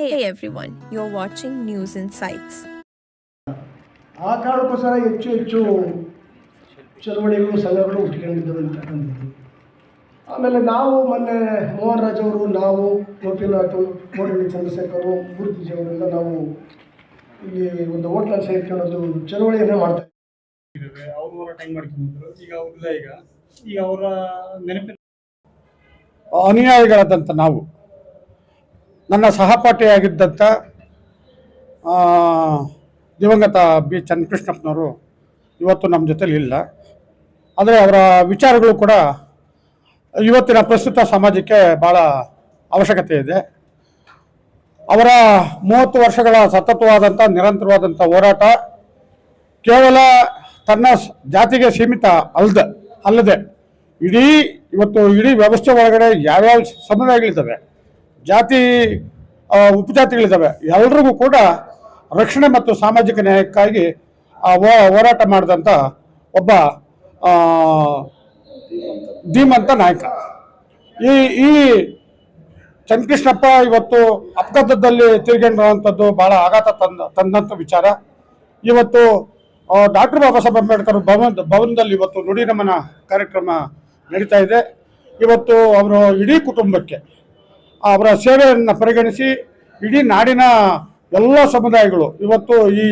Hey everyone, you're watching News Insights. ಆ ಕಾರಣಕ್ಕೋಸ್ಕರ ಹೆಚ್ಚು ಹೆಚ್ಚು ಚಳವಳಿಗಳು ಸಲಹೆಗಳು ಹುಟ್ಕೊಂಡಿದ್ದವು ಅಂತಕ್ಕಂಥದ್ದು ಆಮೇಲೆ ನಾವು ಮೊನ್ನೆ ಮೋಹನ್ ರಾಜ್ ಅವರು ನಾವು ಗೋಪಿನಾಥ್ ಕೋಟಳ್ಳಿ ಚಂದ್ರಶೇಖರ್ ಮೂರ್ತಿಜಿ ಅವರೆಲ್ಲ ನಾವು ಇಲ್ಲಿ ಒಂದು ಹೋಟ್ಲಲ್ಲಿ ಸೇರ್ಕೊಳ್ಳೋದು ಚಳವಳಿಯನ್ನೇ ಮಾಡ್ತಾ ಇದ್ದೀವಿ. ಅವರು ಹೋರಾಟ ಹೆಂಗ್ ಮಾಡ್ಕೊಂಡಿದ್ರು ಈಗ ಅವ್ರಿಲ್ಲ ಈಗ ಈಗ ಅವರ ನೆನಪಿನ ಅನುಯಾಯಿಗಳಾದಂಥ ನಾವು ನನ್ನ ಸಹಪಾಠಿಯಾಗಿದ್ದಂಥ ದಿವಂಗತ ಬಿ ಚನ್ನಕೃಷ್ಣಪ್ಪನವರು ಇವತ್ತು ನಮ್ಮ ಜೊತೆಲಿ ಇಲ್ಲ. ಆದರೆ ಅವರ ವಿಚಾರಗಳು ಕೂಡ ಇವತ್ತಿನ ಪ್ರಸ್ತುತ ಸಮಾಜಕ್ಕೆ ಭಾಳ ಅವಶ್ಯಕತೆ ಇದೆ. ಅವರ ಮೂವತ್ತು ವರ್ಷಗಳ ಸತತವಾದಂಥ ನಿರಂತರವಾದಂಥ ಹೋರಾಟ ಕೇವಲ ತನ್ನ ಜಾತಿಗೆ ಸೀಮಿತ ಅಲ್ದ, ಅಲ್ಲದೆ ಇಡೀ ಇವತ್ತು ಇಡೀ ವ್ಯವಸ್ಥೆ ಒಳಗಡೆ ಯಾವ್ಯಾವ ಸಮುದಾಯಗಳಿದ್ದಾವೆ ಜಾತಿ ಉಪಜಾತಿಗಳಿದ್ದಾವೆ. ಎಲ್ರಿಗೂ ಕೂಡ ರಕ್ಷಣೆ ಮತ್ತು ಸಾಮಾಜಿಕ ನ್ಯಾಯಕ್ಕಾಗಿ ಹೋರಾಟ ಮಾಡಿದಂಥ ಒಬ್ಬ ಧೀಮಂತ ನಾಯಕ. ಈ ಈ ಚನ್ನಕೃಷ್ಣಪ್ಪ ಇವತ್ತು ಅಪಘಾತದಲ್ಲಿ ತಿರುಗಿರುವಂಥದ್ದು ಬಹಳ ಆಘಾತ ತಂದ ತಂದಂಥ ವಿಚಾರ. ಇವತ್ತು ಡಾಕ್ಟರ್ ಬಾಬಾ ಸಾಹೇಬ್ ಅಂಬೇಡ್ಕರ್ ಭವನ, ಭವನದಲ್ಲಿ ಇವತ್ತು ನುಡಿ ನಮನ ಕಾರ್ಯಕ್ರಮ ನಡೀತಾ ಇದೆ. ಇವತ್ತು ಅವರು ಇಡೀ ಕುಟುಂಬಕ್ಕೆ ಅವರ ಸೇವೆಯನ್ನು ಪರಿಗಣಿಸಿ ಇಡೀ ನಾಡಿನ ಎಲ್ಲ ಸಮುದಾಯಗಳು ಇವತ್ತು ಈ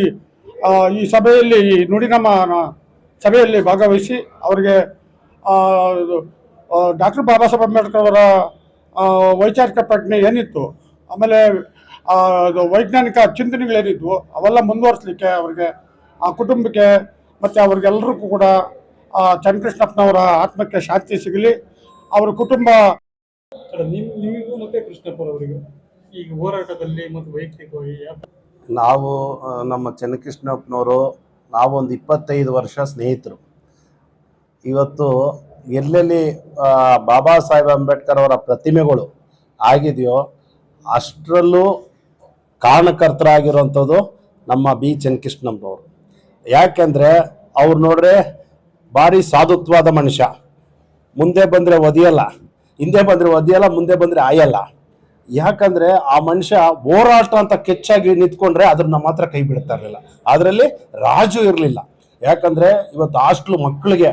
ಈ ಸಭೆಯಲ್ಲಿ, ಈ ನಮ್ಮ ಸಭೆಯಲ್ಲಿ ಭಾಗವಹಿಸಿ ಅವರಿಗೆ ಡಾಕ್ಟರ್ ಬಾಬಾ ಸಾಹೇಬ್ ಅಂಬೇಡ್ಕರ್ ಅವರ ವೈಚಾರಿಕ ಪ್ರಜ್ಞೆ ಏನಿತ್ತು, ಆಮೇಲೆ ವೈಜ್ಞಾನಿಕ ಚಿಂತನೆಗಳೇನಿದ್ವು, ಅವೆಲ್ಲ ಮುಂದುವರಿಸಲಿಕ್ಕೆ ಅವರಿಗೆ, ಆ ಕುಟುಂಬಕ್ಕೆ ಮತ್ತು ಅವ್ರಿಗೆಲ್ಲರಿಗೂ ಕೂಡ ಚನ್ನಕೃಷ್ಣಪ್ಪನವರ ಆತ್ಮಕ್ಕೆ ಶಾಂತಿ ಸಿಗಲಿ, ಅವರ ಕುಟುಂಬ ಮತ್ತೆ ಈಗ ಹೋರಾಟದಲ್ಲಿ ಮತ್ತು ವೈಯಕ್ತಿಕವಾಗಿ ನಾವು ನಮ್ಮ ಚೆನ್ನಕೃಷ್ಣಪ್ಪನವರು ನಾವೊಂದು ಇಪ್ಪತ್ತೈದು ವರ್ಷ ಸ್ನೇಹಿತರು. ಇವತ್ತು ಎಲ್ಲೆಲ್ಲಿ ಬಾಬಾ ಸಾಹೇಬ್ ಅಂಬೇಡ್ಕರ್ ಅವರ ಪ್ರತಿಮೆಗಳು ಆಗಿದೆಯೋ ಅಷ್ಟರಲ್ಲೂ ಕಾರಣಕರ್ತರಾಗಿರುವಂಥದ್ದು ನಮ್ಮ ಬಿ ಚೆನ್ನಕೃಷ್ಣಪ್ಪನವರು. ಯಾಕೆಂದರೆ ಅವ್ರು ನೋಡ್ರೆ ಭಾರಿ ಸಾಧುತ್ವಾದ ಮನುಷ್ಯ. ಮುಂದೆ ಬಂದರೆ ಒದಿಯಲ್ಲ. ಹಿಂದೆ ಬಂದರೆ ಒದೆಯಲ್ಲ ಮುಂದೆ ಬಂದರೆ ಆಯಲ್ಲ ಯಾಕಂದ್ರೆ ಆ ಮನುಷ್ಯ ಹೋರಾಟ ಅಂತ ಕೆಚ್ಚಾಗಿ ನಿಂತ್ಕೊಂಡ್ರೆ ಅದನ್ನ ಮಾತ್ರ ಕೈ ಬಿಡ್ತಾ ಇರಲಿಲ್ಲ. ಅದರಲ್ಲಿ ರಾಜು ಇರಲಿಲ್ಲ. ಯಾಕಂದ್ರೆ ಇವತ್ತು ಹಾಸ್ಟ್ಲು ಮಕ್ಕಳಿಗೆ,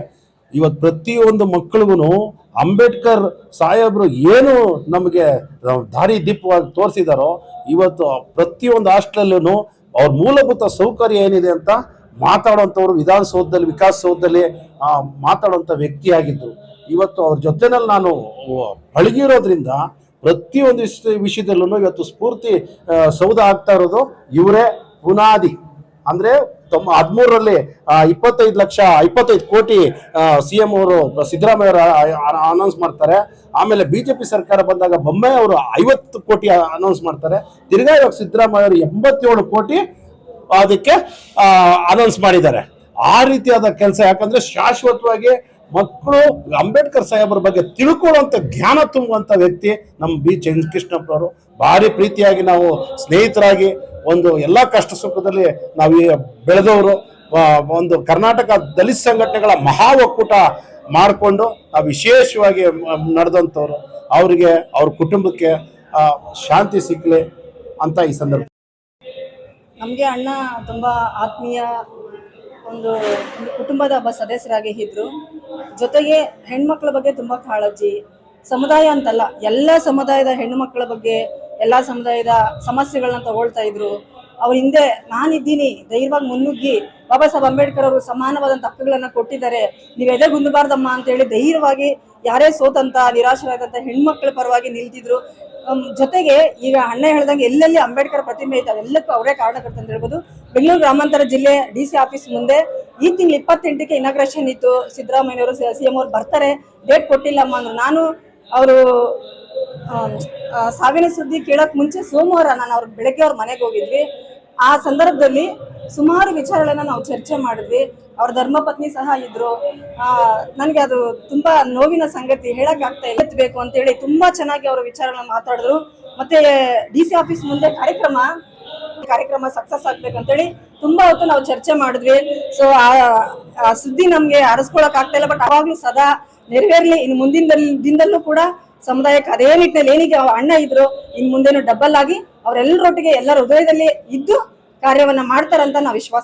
ಇವತ್ತು ಪ್ರತಿಯೊಂದು ಮಕ್ಕಳಿಗೂ ಅಂಬೇಡ್ಕರ್ ಸಾಹೇಬರು ಏನು ನಮಗೆ ದಾರಿ ದೀಪವಾಗಿ ತೋರಿಸಿದಾರೋ, ಇವತ್ತು ಪ್ರತಿಯೊಂದು ಹಾಸ್ಟ್ಲಲ್ಲೂ ಅವ್ರ ಮೂಲಭೂತ ಸೌಕರ್ಯ ಏನಿದೆ ಅಂತ ಮಾತಾಡೋಂಥವ್ರು ವಿಧಾನಸೌಧದಲ್ಲಿ, ವಿಕಾಸಸೌಧದಲ್ಲಿ ಮಾತಾಡೋಂಥ ವ್ಯಕ್ತಿಯಾಗಿದ್ದರು ಇವತ್ತು ಅವ್ರ ಜೊತೆನಲ್ಲಿ ನಾನು ಪಳಗಿರೋದ್ರಿಂದ ಪ್ರತಿಯೊಂದು ವಿಷ- ವಿಷಯದಲ್ಲೂ ಇವತ್ತು ಸ್ಫೂರ್ತಿ ಸೌಧ ಆಗ್ತಾ ಇರೋದು ಇವರೇ ಬುನಾದಿ ಅಂದ್ರೆ ತೊಂಬ ಹದಿಮೂರರಲ್ಲಿ ಇಪ್ಪತ್ತೈದು ಲಕ್ಷ, ಇಪ್ಪತ್ತೈದು ಕೋಟಿ ಸಿ ಎಂ ಅವರು, ಸಿದ್ದರಾಮಯ್ಯ ಅವರು ಅನೌನ್ಸ್ ಮಾಡ್ತಾರೆ. ಆಮೇಲೆ ಬಿಜೆಪಿ ಸರ್ಕಾರ ಬಂದಾಗ ಬೊಮ್ಮಾಯಿ ಅವರು ಐವತ್ತು ಕೋಟಿ ಅನೌನ್ಸ್ ಮಾಡ್ತಾರೆ. ತಿರ್ಗಾ ಇವಾಗ ಸಿದ್ದರಾಮಯ್ಯ ಅವರು ಎಂಬತ್ತೇಳು ಕೋಟಿ ಅದಕ್ಕೆ ಅನೌನ್ಸ್ ಮಾಡಿದ್ದಾರೆ. ಆ ರೀತಿಯಾದ ಕೆಲಸ. ಯಾಕಂದ್ರೆ ಶಾಶ್ವತವಾಗಿ ಮಕ್ಕಳು ಅಂಬೇಡ್ಕರ್ ಸಾಹೇಬರ ಬಗ್ಗೆ ತಿಳ್ಕೊಳ್ಳುವಂಥ ಜ್ಞಾನ ತುಂಬುವಂತ ವ್ಯಕ್ತಿ ನಮ್ಮ ಬಿ ಚಂದ್ರಕೃಷ್ಣಪ್ಪನವರು ಭಾರಿ ಪ್ರೀತಿಯಾಗಿ ನಾವು ಸ್ನೇಹಿತರಾಗಿ ಒಂದು ಎಲ್ಲ ಕಷ್ಟ ಸುಖದಲ್ಲಿ ನಾವು ಬೆಳೆದವರು ಒಂದು ಕರ್ನಾಟಕ ದಲಿತ ಸಂಘಟನೆಗಳ ಮಹಾ ಒಕ್ಕೂಟ ಮಾಡಿಕೊಂಡು ನಾವು ವಿಶೇಷವಾಗಿ ನಡೆದಂಥವ್ರು. ಅವರಿಗೆ, ಅವ್ರ ಕುಟುಂಬಕ್ಕೆ ಶಾಂತಿ ಸಿಕ್ಕಲಿ ಅಂತ ಈ ಸಂದರ್ಭ. ನಮಗೆ ಅಣ್ಣ ತುಂಬ ಆತ್ಮೀಯ ಒಂದು ಕುಟುಂಬದ ಸದಸ್ಯರಾಗಿ ಇದ್ರು. ಜೊತೆಗೆ ಹೆಣ್ಮಕ್ಳ ಬಗ್ಗೆ ತುಂಬಾ ಕಾಳಜಿ. ಸಮುದಾಯ ಅಂತಲ್ಲ, ಎಲ್ಲ ಸಮುದಾಯದ ಹೆಣ್ಣುಮಕ್ಕಳ ಬಗ್ಗೆ ಎಲ್ಲ ಸಮುದಾಯದ ಸಮಸ್ಯೆಗಳನ್ನ ತಗೊಳ್ತಾ ಇದ್ರು. ಅವ್ರ ಹಿಂದೆ ನಾನಿದ್ದೀನಿ, ಧೈರ್ಯವಾಗಿ ಮುನ್ನುಗ್ಗಿ, ಬಾಬಾ ಸಾಹೇಬ್ ಅಂಬೇಡ್ಕರ್ ಅವರು ಸಮಾನವಾದಂತ ಹಕ್ಕುಗಳನ್ನ ಕೊಟ್ಟಿದ್ದಾರೆ. ನೀವು ಅಂತ ಹೇಳಿ ಧೈರ್ಯವಾಗಿ ಯಾರೇ ಸೋತಂತ, ನಿರಾಶರಾದಂತ ಹೆಣ್ಮಕ್ಳ ಪರವಾಗಿ ನಿಲ್ತಿದ್ರು. ಜೊತೆಗೆ ಈಗ ಅಣ್ಣ ಹೇಳ್ದಂಗೆ ಎಲ್ಲೆಲ್ಲಿ ಅಂಬೇಡ್ಕರ್ ಪ್ರತಿಮೆ ಐತೆ ಎಲ್ಲಕ್ಕೂ ಅವರೇ ಕಾರಣಕರ್ತ ಅಂತ ಹೇಳ್ಬೋದು. ಬೆಂಗಳೂರು ಗ್ರಾಮಾಂತರ ಜಿಲ್ಲೆ ಡಿ ಸಿ ಆಫೀಸ್ ಮುಂದೆ ಈ ತಿಂಗಳು ಇಪ್ಪತ್ತೆಂಟಕ್ಕೆ ಇನಾಗ್ರೇಷನ್ ಇತ್ತು. ಸಿದ್ದರಾಮಯ್ಯವರು ಸಿ ಎಂ ಅವ್ರು ಬರ್ತಾರೆ. ಡೇಟ್ ಕೊಟ್ಟಿಲ್ಲಮ್ಮ ಅಂದ್ರು. ನಾನು ಅವರು ಸಾವಿನ ಸುದ್ದಿ ಕೇಳೋಕೆ ಮುಂಚೆ ಸೋಮವಾರ ನಾನು ಅವ್ರ ಬೆಳಗ್ಗೆ ಅವ್ರ ಮನೆಗೆ ಹೋಗಿದ್ವಿ. ಆ ಸಂದರ್ಭದಲ್ಲಿ ಸುಮಾರು ವಿಚಾರಗಳನ್ನ ನಾವು ಚರ್ಚೆ ಮಾಡಿದ್ವಿ. ಅವ್ರ ಧರ್ಮಪತ್ನಿ ಸಹ ಇದ್ರು. ನನಗೆ ಅದು ತುಂಬಾ ನೋವಿನ ಸಂಗತಿ ಹೇಳೋಕ್ಕಾಗ್ತಾ ಎತ್ತಬೇಕು ಅಂತ ಹೇಳಿ ತುಂಬಾ ಚೆನ್ನಾಗಿ ಅವರು ವಿಚಾರಗಳನ್ನ ಮಾತಾಡಿದ್ರು. ಮತ್ತೆ ಡಿ ಸಿ ಆಫೀಸ್ ಮುಂದೆ ಕಾರ್ಯಕ್ರಮ ಕಾರ್ಯಕ್ರಮ ಸಕ್ಸಸ್ ಆಗ್ಬೇಕಂತೇಳಿ ತುಂಬಾ ಹೊತ್ತು ನಾವು ಚರ್ಚೆ ಮಾಡಿದ್ವಿ. ಸೊ ಆ ಸುದ್ದಿ ನಮ್ಗೆ ಅರಸ್ಕೊಳಕ್ ಆಗ್ತಾ ಇಲ್ಲ ಬಟ್ ಅವಾಗ್ಲೂ ಸದಾ ನೆರವೇರ್ಲಿ. ಇನ್ ಮುಂದಿನ ದಿನದಲ್ಲೂ ಕೂಡ ಸಮುದಾಯಕ್ಕೆ ಅದೇ ನಿಟ್ಟಿನಲ್ಲಿ ಏನಿಗೆ ಅಣ್ಣ ಇದ್ರು ಇನ್ ಮುಂದೇನು ಡಬಲ್ ಆಗಿ ಅವರೆಲ್ಲರೊಟ್ಟಿಗೆ ಎಲ್ಲರ ಹೃದಯದಲ್ಲಿ ಇದ್ದು ಕಾರ್ಯವನ್ನ ಮಾಡ್ತಾರಂತ ನಾವು ವಿಶ್ವಾಸ